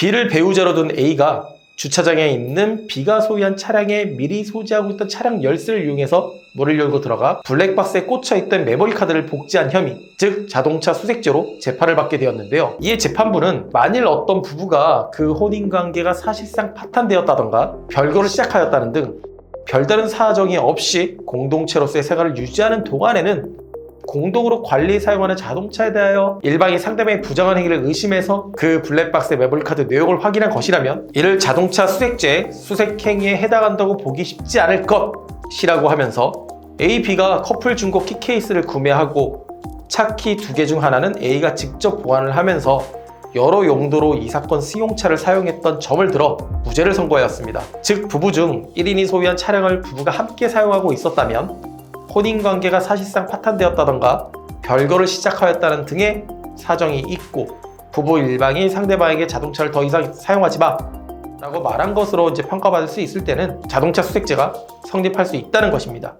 B를 배우자로 둔 A가 주차장에 있는 B가 소유한 차량에 미리 소지하고 있던 차량 열쇠를 이용해서 문을 열고 들어가 블랙박스에 꽂혀있던 메모리 카드를 복제한 혐의, 즉 자동차 수색죄로 재판을 받게 되었는데요. 이에 재판부는 만일 어떤 부부가 그 혼인관계가 사실상 파탄되었다던가 별거를 시작하였다는 등 별다른 사정이 없이 공동체로서의 생활을 유지하는 동안에는 공동으로 관리 사용하는 자동차에 대하여 일방이 상대방의 부정한 행위를 의심해서 그 블랙박스의 메모리카드 내용을 확인한 것이라면 이를 자동차 수색죄 수색행위에 해당한다고 보기 쉽지 않을 것이라고 하면서 A, B가 커플 중고 키 케이스를 구매하고 차키 두 개 중 하나는 A가 직접 보관을 하면서 여러 용도로 이 사건 승용차를 사용했던 점을 들어 무죄를 선고하였습니다. 즉 부부 중 1인이 소유한 차량을 부부가 함께 사용하고 있었다면 혼인 관계가 사실상 파탄되었다던가 별거를 시작하였다는 등의 사정이 있고 부부 일방이 상대방에게 자동차를 더 이상 사용하지 마 라고 말한 것으로 이제 평가받을 수 있을 때는 자동차 수색죄가 성립할 수 있다는 것입니다.